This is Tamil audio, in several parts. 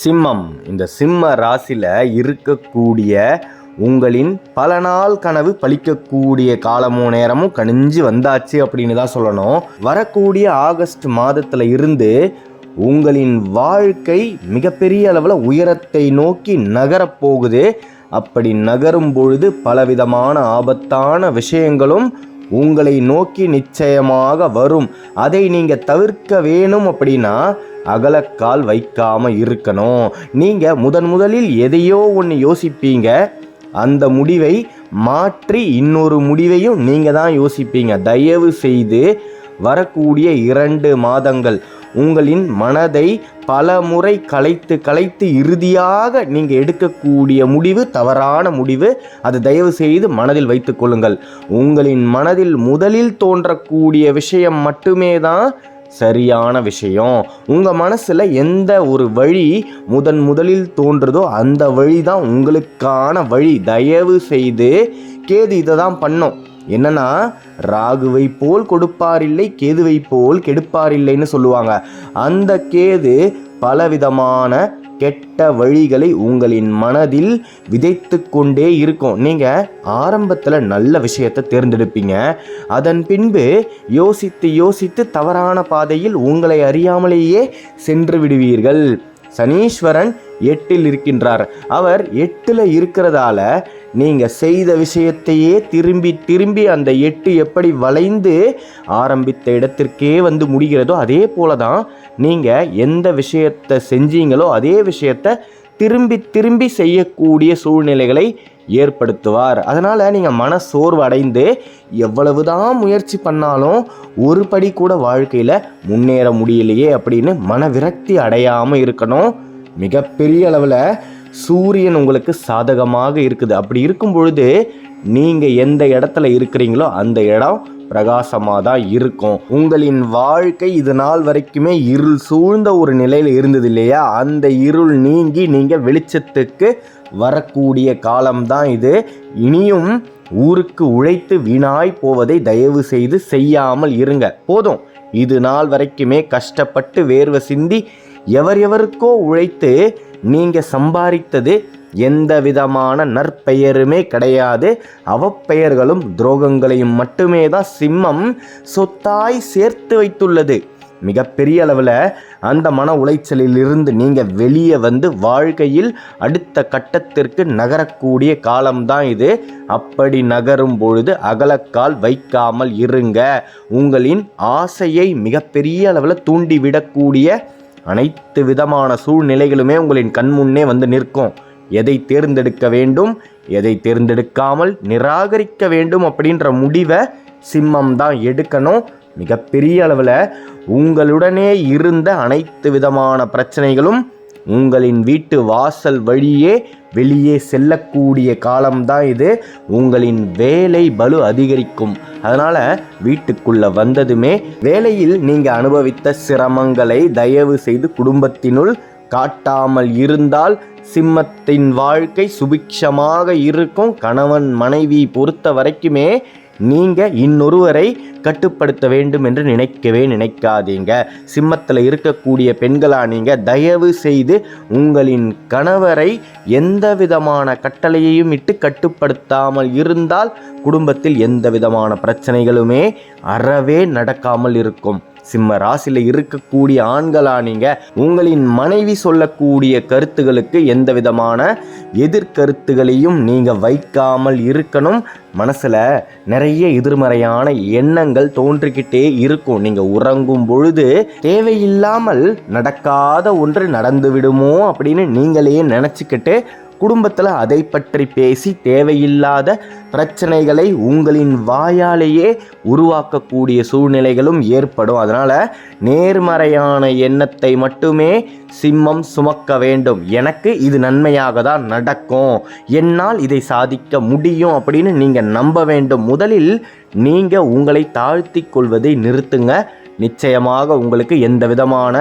சிம்மம். இந்த சிம்ம ராசியில் இருக்கக்கூடிய உங்களின் பல நாள் கனவு பழிக்கக்கூடிய காலமும் நேரமும் கணிஞ்சு வந்தாச்சு அப்படின்னு தான் சொல்லணும். வரக்கூடிய ஆகஸ்ட் மாதத்தில் இருந்து உங்களின் வாழ்க்கை மிகப்பெரிய அளவில் உயரத்தை நோக்கி நகரப் போகுது. அப்படி நகரும் பொழுது பலவிதமான ஆபத்தான விஷயங்களும் உங்களை நோக்கி நிச்சயமாக வரும். அதை நீங்கள் தவிர்க்க வேணும் அப்படின்னா அகலக்கால் வைக்காம இருக்கணும். நீங்கள் முதன் முதலில் எதையோ ஒன்று யோசிப்பீங்க. அந்த முடிவை மாற்றி இன்னொரு முடிவையும் நீங்கள் தான் யோசிப்பீங்க. தயவு செய்து வரக்கூடிய இரண்டு மாதங்கள் உங்களின் மனதை பல முறை கலைத்து கலைத்து இறுதியாக நீங்கள் எடுக்கக்கூடிய முடிவு தவறான முடிவு அது தயவு செய்து மனதில் வைத்துக்கொள்ளுங்கள் உங்களின் மனதில் முதலில் தோன்றக்கூடிய விஷயம் மட்டுமே தான் சரியான விஷயம். உங்கள் மனசில் எந்த ஒரு வழி முதன் முதலில் தோன்றுதோ அந்த வழி தான் உங்களுக்கான வழி. தயவு செய்து கேது இதை தான் பண்ணும். என்னன்னா ராகுவை போல் கொடுப்பாரில்லை கேதுவை போல் கெடுப்பாரில்லைன்னு சொல்லுவாங்க. அந்த கேது பலவிதமான கெட்ட வழிகளை உங்களின் மனதில் விதைத்து கொண்டே இருக்கும். நீங்கள் ஆரம்பத்தில் நல்ல விஷயத்தை தேர்ந்தெடுப்பீங்க. அதன் பின்பு யோசித்து யோசித்து தவறான பாதையில் உங்களை அறியாமலேயே சென்று விடுவீர்கள். சனீஸ்வரன் எட்டில் இருக்கின்றார். அவர் எட்டில் இருக்கிறதால நீங்கள் செய்த விஷயத்தையே திரும்பி திரும்பி அந்த எட்டு எப்படி வளைந்து ஆரம்பித்த இடத்திற்கே வந்து முடிகிறதோ அதே போல தான் நீங்கள் எந்த விஷயத்தை செஞ்சீங்களோ அதே விஷயத்தை திரும்பி திரும்பி செய்யக்கூடிய சூழ்நிலைகளை ஏற்படுத்துவார். அதனால் நீங்கள் மன சோர்வு அடைந்து எவ்வளவு தான் முயற்சி பண்ணாலும் ஒரு படி கூட வாழ்க்கையில் முன்னேற முடியலையே அப்படின்னு மன விரக்தி அடையாமல் இருக்கணும். மிகப்பெரிய அளவில் சூரியன் உங்களுக்கு சாதகமாக இருக்குது. அப்படி இருக்கும் பொழுது நீங்கள் எந்த இடத்துல இருக்கிறீங்களோ அந்த இடம் பிரகாசமாக தான் இருக்கும். உங்களின் வாழ்க்கை இது நாள் வரைக்குமே இருள் சூழ்ந்த ஒரு நிலையில் இருந்தது இல்லையா? அந்த இருள் நீங்கி நீங்கள் வெளிச்சத்துக்கு வரக்கூடிய காலம்தான் இது. இனியும் ஊருக்கு உழைத்து வீணாய் போவதை தயவு செய்து செய்யாமல் இருங்க. போதும். இது நாள் வரைக்குமே கஷ்டப்பட்டு வேர்வை சிந்தி எவர் எவருக்கோ உழைத்து நீங்கள் சம்பாதித்தது எந்த விதமான நற்பெயருமே கிடையாது. அவப்பெயர்களும் துரோகங்களையும் மட்டுமே தான் சிம்மம் சொத்தாய் சேர்த்து வைத்துள்ளது. மிகப்பெரிய அளவில் அந்த மன உளைச்சலில் இருந்து நீங்கள் வெளியே வந்து வாழ்க்கையில் அடுத்த கட்டத்திற்கு நகரக்கூடிய காலம்தான் இது. அப்படி நகரும் பொழுது அகலக்கால் வைக்காமல் இருங்க. உங்களின் ஆசையை மிகப்பெரிய அளவில் தூண்டிவிடக்கூடிய அனைத்து விதமான சூழ்நிலைகளுமே உங்களின் கண்முன்னே வந்து நிற்கும். எதை தேர்ந்தெடுக்க வேண்டும்? எதை தேர்ந்தெடுக்காமல் நிராகரிக்க வேண்டும் அப்படின்ற முடிவை சிம்மம் தான் எடுக்கணும். மிகப்பெரிய அளவில் உங்களுடனே இருந்த அனைத்து விதமான பிரச்சனைகளும் உங்களின் வீட்டு வாசல் வழியே வெளியே செல்லக்கூடிய காலம்தான் இது. உங்களின் வேலை பலு அதிகரிக்கும். அதனால் வீட்டுக்குள்ளே வந்ததுமே வேலையில் நீங்கள் அனுபவித்த சிரமங்களை தயவு செய்து குடும்பத்தினுள் காட்டாமல் இருந்தால் சிம்மத்தின் வாழ்க்கை சுபிக்ஷமாக இருக்கும். கணவன் மனைவி பொறுத்த வரைக்குமே நீங்கள் இன்னொருவரை கட்டுப்படுத்த வேண்டும் என்று நினைக்கவே நினைக்காதீங்க. சிம்மத்தில் இருக்கக்கூடிய பெண்களாக நீங்கள் தயவு செய்து உங்களின் கணவரை எந்த விதமான கட்டளையையும் இட்டு கட்டுப்படுத்தாமல் இருந்தால் குடும்பத்தில் எந்த விதமான பிரச்சனைகளுமே அறவே நடக்காமல் இருக்கும். சிம்ம ராசியில் இருக்கக்கூடிய ஆண்களா நீங்கள் உங்களின் மனைவி சொல்லக்கூடிய கருத்துகளுக்கு எந்த விதமான எதிர்கருத்துகளையும் நீங்கள் வைக்காமல் இருக்கணும். மனசில் நிறைய எதிர்மறையான எண்ணங்கள் தோன்றிக்கிட்டே இருக்கும். நீங்கள் உறங்கும் பொழுது தேவையில்லாமல் நடக்காத ஒன்று நடந்து விடுமோ அப்படின்னு நீங்களே நினச்சிக்கிட்டு குடும்பத்தில் அதை பற்றி பேசி தேவையில்லாத பிரச்சனைகளை உங்களின் வாயாலேயே உருவாக்கக்கூடிய சூழ்நிலைகளும் ஏற்படும். அதனால் நேர்மறையான எண்ணத்தை மட்டுமே சிம்மம் சுமக்க வேண்டும். எனக்கு இது நன்மையாக தான் நடக்கும். என்னால் இதை சாதிக்க முடியும் அப்படின்னு நீங்கள் நம்ப வேண்டும். முதலில் நீங்கள் உங்களை தாழ்த்தி கொள்வதை நிறுத்துங்க. நிச்சயமாக உங்களுக்கு எந்த விதமான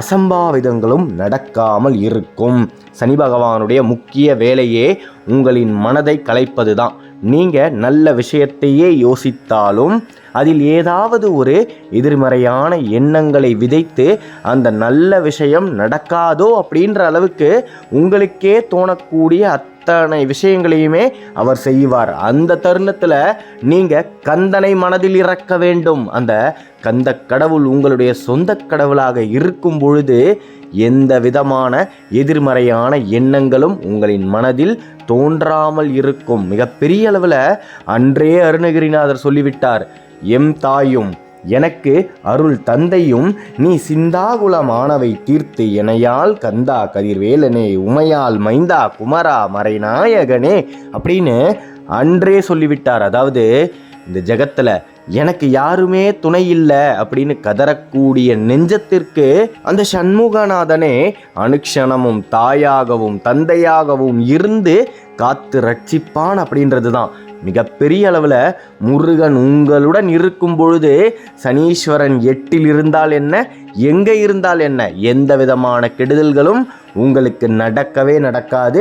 அசம்பாவிதங்களும் நடக்காமல் இருக்கும். சனி பகவானுடைய முக்கிய வேலையே உங்களின் மனதை கலைப்பது தான் நீங்கள் நல்ல விஷயத்தையே யோசித்தாலும் அதில் ஏதாவது ஒரு எதிர்மறையான எண்ணங்களை விதைத்து அந்த நல்ல விஷயம் நடக்காதோ அப்படின்ற அளவுக்கு உங்களுக்கே தோணக்கூடிய அத்தனை விஷயங்களையுமே அவர் செய்வார். அந்த தருணத்தில் நீங்கள் கந்தனை மனதில் இறக்க வேண்டும். அந்த கந்த கடவுள் உங்களுடைய சொந்த கடவுளாக இருக்கும் பொழுது எந்த விதமான எதிர்மறையான எண்ணங்களும் உங்களின் மனதில் தோன்றாமல் இருக்கும். மிகப்பெரிய அளவில் அன்றே அருணகிரிநாதர் சொல்லிவிட்டார் எம் தாயும் எனக்கு அருள் தந்தையும் நீ சிந்தாகுலமானவை தீர்த்து எனையால் கந்தா கதிர்வேலனே உமையால் மைந்தா குமரா மறைநாயகனே அப்படின்னு அன்றே சொல்லிவிட்டார். அதாவது இந்த ஜெகத்தில் எனக்கு யாருமே துணை இல்லை அப்படின்னு கதறக்கூடிய நெஞ்சத்திற்கு அந்த சண்முகநாதனே அனுக்ஷணமும் தாயாகவும் தந்தையாகவும் இருந்து காத்து ரட்சிப்பான் அப்படின்றது தான் மிகப்பெரிய அளவில் முருகன் உங்களுடன் இருக்கும் பொழுது சனீஸ்வரன் எட்டில் இருந்தால் என்ன எங்கே இருந்தால் என்ன எந்த விதமான கெடுதல்களும் உங்களுக்கு நடக்கவே நடக்காது.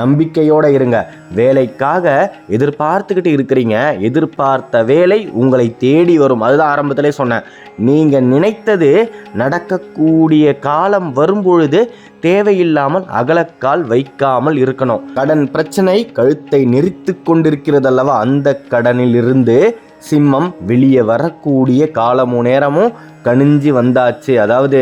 நம்பிக்கையோடு இருங்க. வேலைக்காக எதிர்பார்த்துக்கிட்டு இருக்கிறீங்க. எதிர்பார்த்த வேலை உங்களை தேடி வரும். அதுதான் ஆரம்பத்திலே சொன்னேன். நீங்கள் நினைத்தது நடக்கக்கூடிய காலம் வரும்பொழுது தேவையில்லாமல் அகலக்கால் வைக்காமல் இருக்கணும். கடன் பிரச்சனை கழுத்தை நெறித்து கொண்டிருக்கிறதல்லவா? அந்த கடனில் இருந்து சிம்மம் வெளியே வரக்கூடிய காலமும் நேரமும் கணிஞ்சு வந்தாச்சு. அதாவது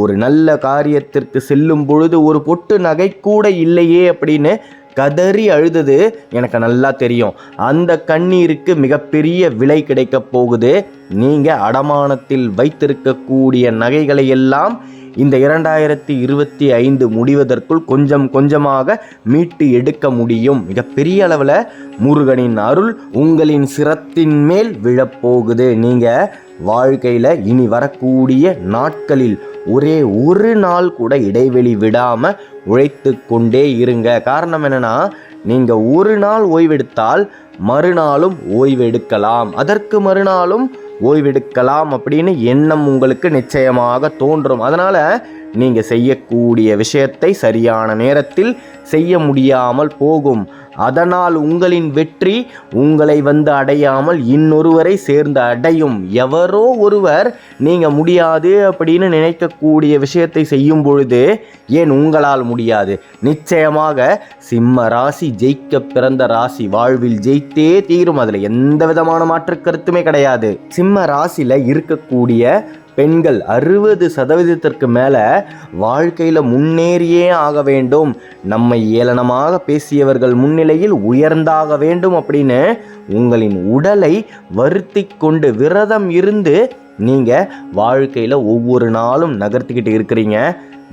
ஒரு நல்ல காரியத்திற்கு செல்லும் பொழுது ஒரு பொட்டு நகை கூட இல்லையே அப்படின்னு கதறி அழுதது எனக்கு நல்லா தெரியும். அந்த கண்ணீருக்கு மிகப்பெரிய விலை கிடைக்க போகுது. நீங்கள் அடமானத்தில் வைத்திருக்கக்கூடிய நகைகளை எல்லாம் இந்த இரண்டாயிரத்தி இருபத்தி ஐந்து முடிவதற்குள் கொஞ்சம் கொஞ்சமாக மீட்டு எடுக்க முடியும். மிகப்பெரிய அளவில் முருகனின் அருள் உங்களின் சிரத்தின் மேல் விழப்போகுது. நீங்கள் வாழ்க்கையில் இனி வரக்கூடிய நாட்களில் ஒரே ஒரு நாள் கூட இடைவெளி விடாமல் உழைத்து கொண்டே இருங்க. காரணம் என்னென்னா நீங்கள் ஒரு நாள் ஓய்வெடுத்தால் மறுநாளும் ஓய்வெடுக்கலாம். அதற்கு மறுநாளும் ஓய்வெடுக்கலாம் அப்படின்னு எண்ணம் உங்களுக்கு நிச்சயமாக தோன்றும். அதனால் நீங்கள் செய்யக்கூடிய விஷயத்தை சரியான நேரத்தில் செய்ய முடியாமல் போகும். அதனால் உங்களின் வெற்றி உங்களை வந்து அடையாமல் இன்னொருவரை சேர்ந்து அடையும். எவரோ ஒருவர் நீங்கள் முடியாது அப்படின்னு நினைக்கக்கூடிய விஷயத்தை செய்யும் பொழுது ஏன் உங்களால் முடியாது? நிச்சயமாக சிம்ம ராசி ஜெயிக்க பிறந்த ராசி வாழ்வில் ஜெயித்தே தீரும். அதில் எந்த விதமான மாற்று கருத்துமே கிடையாது. சிம்ம ராசியில் இருக்கக்கூடிய பெண்கள் அறுபது சதவீதத்திற்கு மேலே வாழ்க்கையில் முன்னேறியே ஆக வேண்டும். நம்மை ஏளனமாக பேசியவர்கள் முன்னிலையில் உயர்ந்தாக வேண்டும் அப்படின்னு உங்களின் உடலை வருத்தி கொண்டு விரதம் இருந்து நீங்கள் வாழ்க்கையில் ஒவ்வொரு நாளும் நகர்த்திக்கிட்டு இருக்கிறீங்க.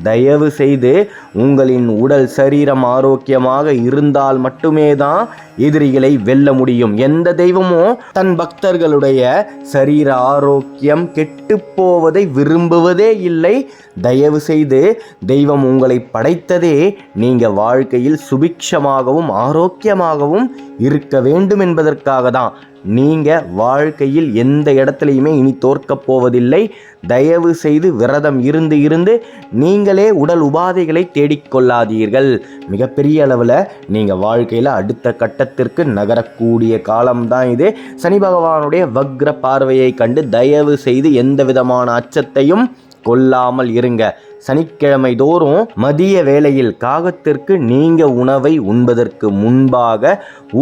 தயவு செய்து உங்களின் உடல் சரீரம் ஆரோக்கியமாக இருந்தால் மட்டுமே தான் எதிரிகளை வெல்ல முடியும். எந்த தெய்வமும் தன் பக்தர்களுடைய சரீர ஆரோக்கியம் கெட்டுப்போவதை விரும்புவதே இல்லை. தயவு செய்து தெய்வம் உங்களை படைத்ததே நீங்கள் வாழ்க்கையில் சுபிக்ஷமாகவும் ஆரோக்கியமாகவும் இருக்க வேண்டும் என்பதற்காக தான் நீங்கள் வாழ்க்கையில் எந்த இடத்துலையுமே இனி தோற்கப் போவதில்லை. தயவு செய்து விரதம் இருந்து இருந்து நீங்களே உடல் உபாதைகளை தேடிக்கொள்ளாதீர்கள். மிகப்பெரிய அளவில் நீங்கள் வாழ்க்கையில் அடுத்த கட்டத்திற்கு நகரக்கூடிய காலம்தான் இது. சனி பகவானுடைய வக்ர பார்வையை கண்டு தயவு செய்து எந்த விதமான அச்சத்தையும் கொல்லாமல் இருங்க. சனிக்கிழமை தோறும் மதிய வேளையில் காகத்திற்கு நீங்க உணவை உண்பதற்கு முன்பாக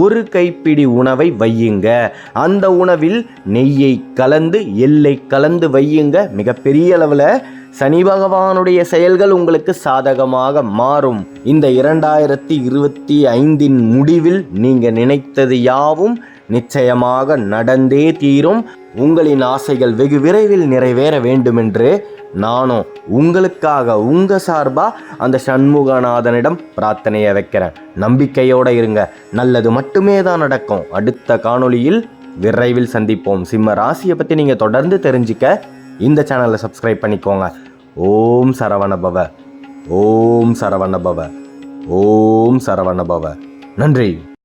ஒரு கைப்பிடி உணவை வையுங்க. அந்த உணவில் நெய்யை கலந்து எல்லை கலந்து வையுங்க. மிகப்பெரிய அளவில் சனி பகவானுடைய செயல்கள் உங்களுக்கு சாதகமாக மாறும். இந்த இரண்டாயிரத்தி இருபத்தி ஐந்தின் முடிவில் நீங்க நினைத்தது யாவும் நிச்சயமாக நடந்தே தீரும். உங்களின் ஆசைகள் வெகு விரைவில் நிறைவேற வேண்டுமென்று நானும் உங்களுக்காக உங்கள் சார்பாக அந்த சண்முகநாதனிடம் பிரார்த்தனையை வைக்கிறேன். நம்பிக்கையோடு இருங்க. நல்லது மட்டுமே தான் நடக்கும். அடுத்த காணொளியில் விரைவில் சந்திப்போம். சிம்ம ராசியை பற்றி நீங்கள் தொடர்ந்து தெரிஞ்சிக்க இந்த சேனலை சப்ஸ்கிரைப் பண்ணிக்கோங்க. ஓம் சரவணபவ. ஓம் சரவணபவ. ஓம் சரவணபவ. நன்றி.